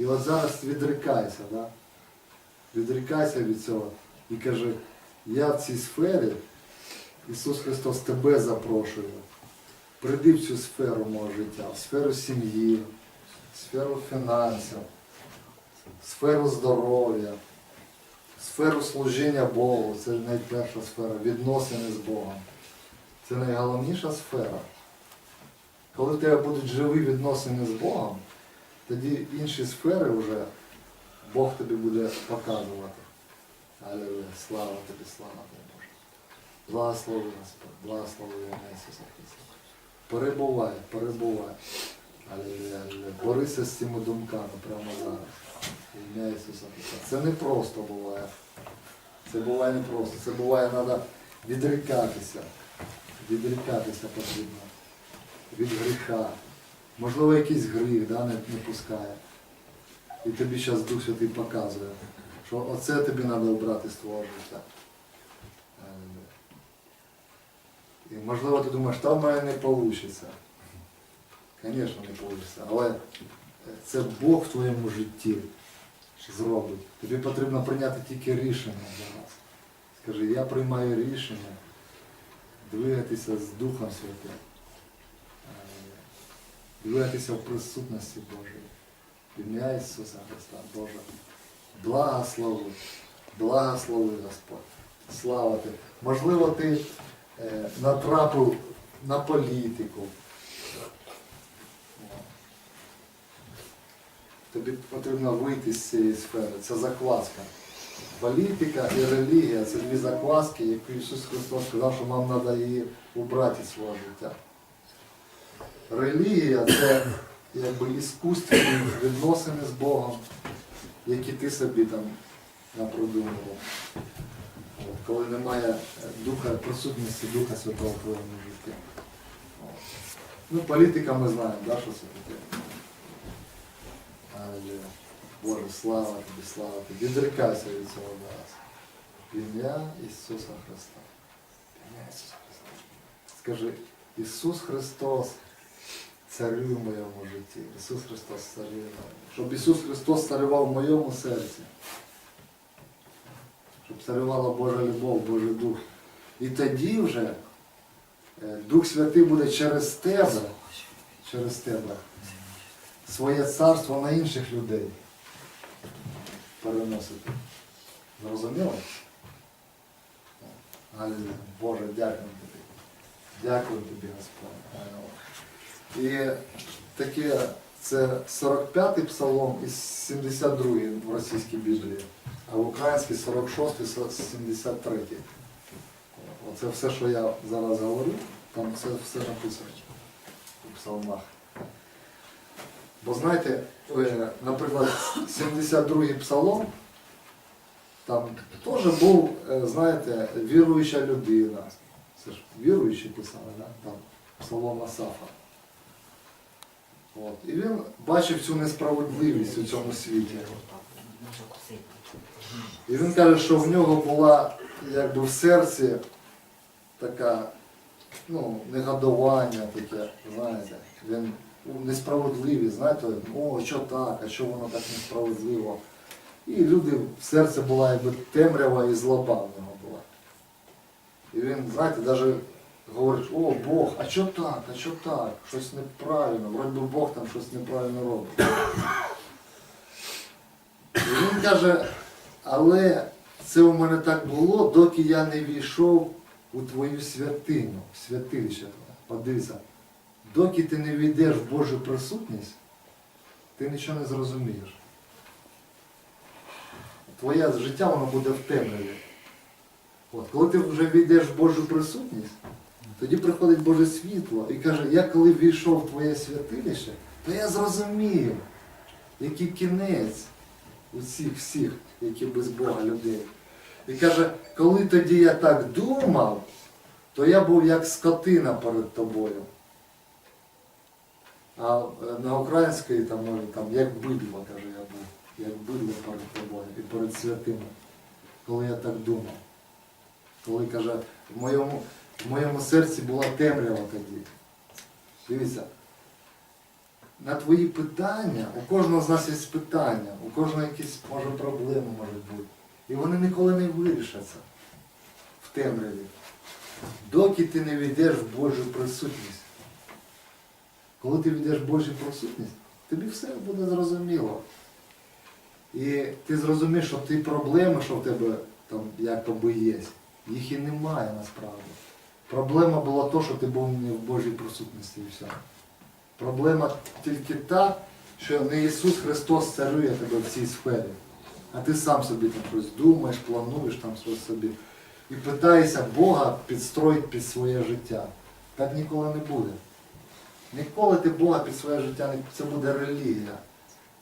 І от зараз відрікайся, да? відрікайся від цього і кажи, я в цій сфері, Ісус Христос тебе запрошує. Прийди в цю сферу мого життя, в сферу сім'ї, в сферу фінансів, в сферу здоров'я, в сферу служіння Богу. Це найперша сфера, відносини з Богом. Це найголовніша сфера. Коли в тебе будуть живі відносини з Богом, тоді інші сфери вже Бог тобі буде показувати. Аллилуйя, слава тобі, слава тобі, Боже. Благослови Господь, благослови Ісуса Христа. Перебувай, перебувай. Аллилуйя, аллилуйя. Борися з цими думками прямо зараз. Ім'я Ісуса Христа. Це не просто буває. Це буває не просто. Це буває, треба відрікатися. Відрікатися потрібно. Від гріха. Можливо, якийсь гріх да, не, не пускає. І тобі зараз Дух Святий показує, що оце тобі треба обрати з твого життя. І можливо ти думаєш, та в мене не вийде. Звісно, не вийде. Але це Бог в твоєму житті зробить. Тобі потрібно прийняти тільки рішення зараз. Скажи, я приймаю рішення двигатися з Духом Святим. Двигатися в присутності Божої. Ім'я Ісуса Христа, Боже. Благослови, благослови Господь. Слава Тобі. Можливо, ти е, натрапив на політику. Тобі потрібно вийти з цієї сфери. Це закваска. Політика і релігія це дві закваски, які Ісус Христос сказав, що нам треба її убрати з свого життя. Релігія це якби іскусственні відносини з Богом, які ти собі там напродумував. От, коли немає духа, присутності Духа Святого в твоєму житті. Ну, політика ми знаємо, да, що це таке. Аллилуйя. Боже, слава тобі, слава тобі. Відрікайся від цього. В ім'я Ісуса Христа. Ім'я Ісуса Христа. Скажи, Ісус Христос царює в моєму житті. Ісус Христос царює. Щоб Ісус Христос царював в моєму серці. Щоб царювала Божа любов, Божий Дух. І тоді вже е, Дух Святий буде через тебе, через тебе, своє царство на інших людей переносити. Зрозуміло? Алілуя. Боже, дякую тобі. Дякую тобі, Господь. І таке, це 45-й псалом і 72-й в російській Біблії, а в українській 46-й, 73-й. Оце все, що я зараз говорю, там це все написано у псалмах. Бо знаєте, е, наприклад, 72-й псалом, там теж був, е, знаєте, віруюча людина. Це ж віруючі писали, да? там псалом Асафа. От. І він бачив цю несправедливість у цьому світі. І він каже, що в нього була якби в серці така, ну, негодування таке, знаєте. Він несправедливі, знаєте, о, що так, а що воно так несправедливо. І люди, в серці була якби темрява і злоба в нього була. І він, знаєте, навіть говорить, о Бог, а що так, а що так? Щось неправильно, вроді би Бог там щось неправильно робить. І він каже, але це у мене так було, доки я не війшов у твою святиню, в святилище. твоє». Подивися, доки ти не війдеш в Божу присутність, ти нічого не зрозумієш. Твоє життя воно буде в темряві. От, коли ти вже війдеш в Божу присутність, тоді приходить Боже світло і каже, я коли війшов в твоє святилище, то я зрозумів, який кінець усіх всіх, які без Бога людей. І каже, коли тоді я так думав, то я був як скотина перед тобою. А е, на українській там, може, там як бидло, каже, я був, як бидло перед тобою і перед святими, коли я так думав. Коли каже, в моєму, в моєму серці була темрява тоді. Дивіться, на твої питання, у кожного з нас є питання, у кожного якісь може проблеми можуть бути. І вони ніколи не вирішаться в темряві, доки ти не війдеш в Божу присутність. Коли ти війдеш в Божу присутність, тобі все буде зрозуміло. І ти зрозумієш, що ті проблеми, що в тебе там якоби є, їх і немає насправді. Проблема була то, що ти був не в Божій присутності і все. Проблема тільки та, що не Ісус Христос царює тебе в цій сфері, а ти сам собі там щось думаєш, плануєш там собі. І питаєшся Бога підстроїти під своє життя. Так ніколи не буде. Ніколи ти Бога під своє життя це буде релігія.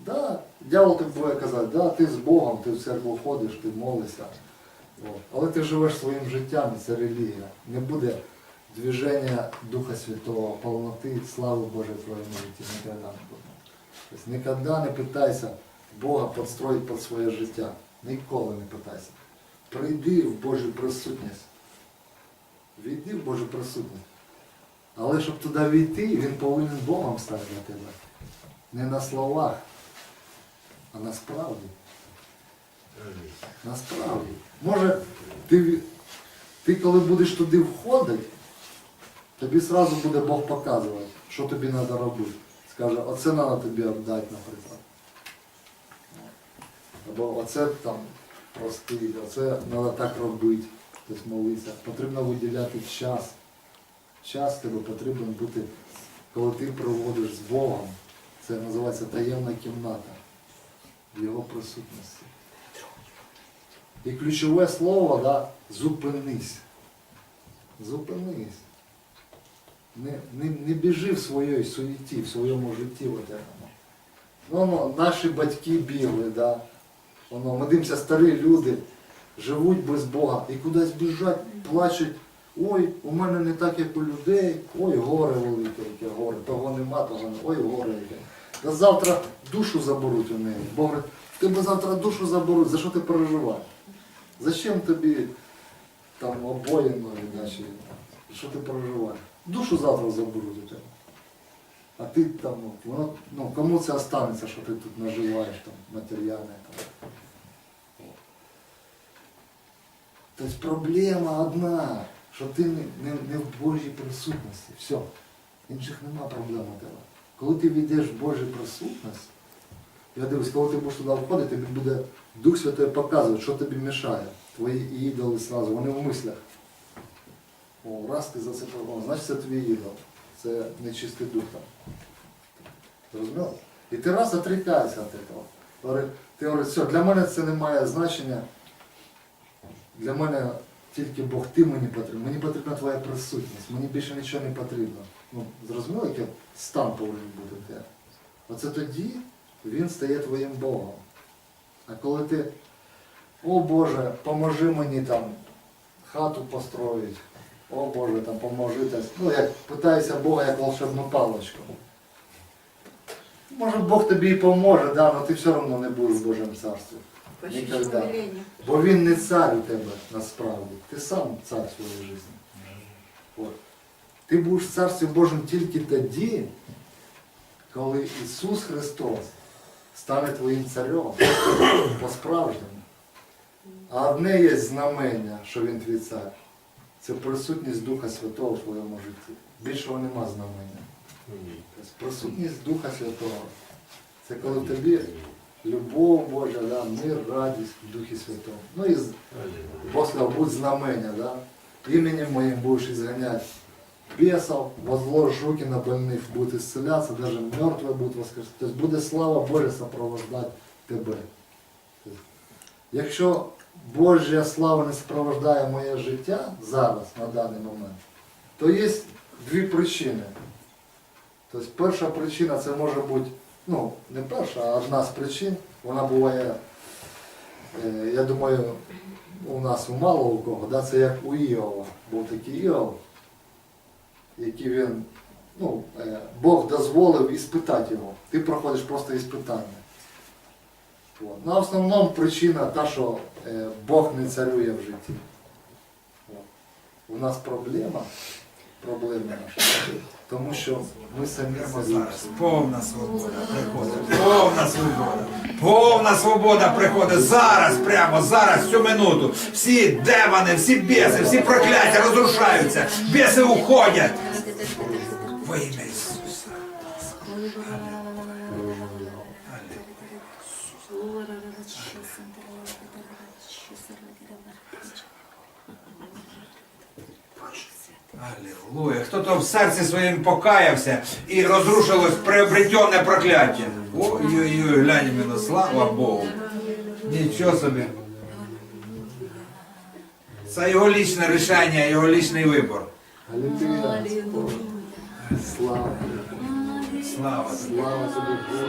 Да, дьявол тобі буде казати, да, ти з Богом, ти в церкву ходиш, ти молишся. Але ти живеш своїм життям, і це релігія. Не буде движення Духа Святого, повноти, слави Божої твоєму житті. Ніколи не буде. Тобто ніколи не питайся Бога підстроїти під своє життя. Ніколи не питайся. Прийди в Божу присутність. Війди в Божу присутність. Але щоб туди війти, він повинен Богом стати для тебе. Не на словах, а насправді. Насправді. Може, ти, ти коли будеш туди входити, тобі одразу буде Бог показувати, що тобі треба робити. Скаже, оце треба тобі віддати, наприклад. Або оце там простий, оце треба так робити, тобто молитися. Потрібно виділяти час. Час тебе потрібен бути, коли ти проводиш з Богом. Це називається таємна кімната в Його присутності. І ключове слово, да, зупинись. Зупинись. Не, не, не біжи в своїй суеті, в своєму житті. От. Ну, ну, наші батьки бігли, да. Воно, ми дивимося, старі люди живуть без Бога і кудись біжать, плачуть. Ой, у мене не так, як у людей, ой, горе велике, яке горе, того нема, того не, ой, горе яке. Та завтра душу заберуть у неї. Бог говорить, тебе завтра душу заберуть, за що ти переживаєш? Зачем тобі там обоїно, іначе, що ти переживаєш? Душу завтра заберуть у тебе. А ти там, ну, воно, ну, кому це останеться, що ти тут наживаєш там, матеріальне там. Тобто проблема одна, що ти не, не, не в Божій присутності. Все. Інших нема проблем у тебе. Коли ти війдеш в Божу присутність, я дивлюсь, коли ти будеш туди входити, тобі буде Дух Святий показувати, що тобі мішає. Твої ідоли сразу, вони в мислях. О, раз ти за це подумав, значить це твій ідол. Це нечистий дух там. Зрозуміло? І ти раз отрікаєшся від цього. Ти говориш, все, для мене це не має значення. Для мене тільки Бог, ти мені потрібен. Мені потрібна твоя присутність. Мені більше нічого не потрібно. Ну, зрозуміло, який стан повинен бути? Оце тоді він стає твоїм Богом. А коли ти, о Боже, поможи мені там хату построїти, о Боже, там поможи. Ну, як питаюся Бога як волшебну паличку. Може Бог тобі і поможе, да, але ти все одно не будеш в Божому царстві. Ніколи. Бо він не цар у тебе насправді. Ти сам цар своєї житті. От. Ти будеш в Царстві Божому тільки тоді, коли Ісус Христос стане твоїм царем по-справжньому. А одне є знамення, що Він твій цар. Це присутність Духа Святого в твоєму житті. Більшого нема знамення. Тобто присутність Духа Святого. Це коли в тобі любов Божа, да, мир, радість в Духі Святому. Ну і сказав, будь знамення, да? именем моим будешь изгонять бесов, возложишь руки на больных, будут исцеляться, даже мертвые будут воскресати. Тобто буде слава Божа сопровождати тебе. Якщо Божа слава не супроводжує моє життя зараз, на даний момент, то є дві причини. Тобто перша причина це може бути, ну, не перша, а одна з причин, вона буває, е, я думаю, у нас у мало у кого, да, це як у Іова. Був такий Іов, який він, ну, е, Бог дозволив іспитати його. Ти проходиш просто іспитання. От. Ну, а в основному причина та, що е, Бог не царює в житті. От. У нас проблема, проблеми наші. Тому що ми самі зараз повна свобода приходить. Повна свобода. Повна свобода приходить зараз, прямо зараз, цю минуту. Всі демони, всі біси, всі прокляття розрушаються. Біси уходять. Во ім'я Ісуса. Аллилуйя. Хто-то в серці своїм покаявся і розрушилось приобретенне прокляття. Ой-ой-ой, глянь мене, слава Богу. Нічого собі. Це його лічне рішення, його лічний вибор. Алілуя. Слава. Слава. Слава тобі, Боже.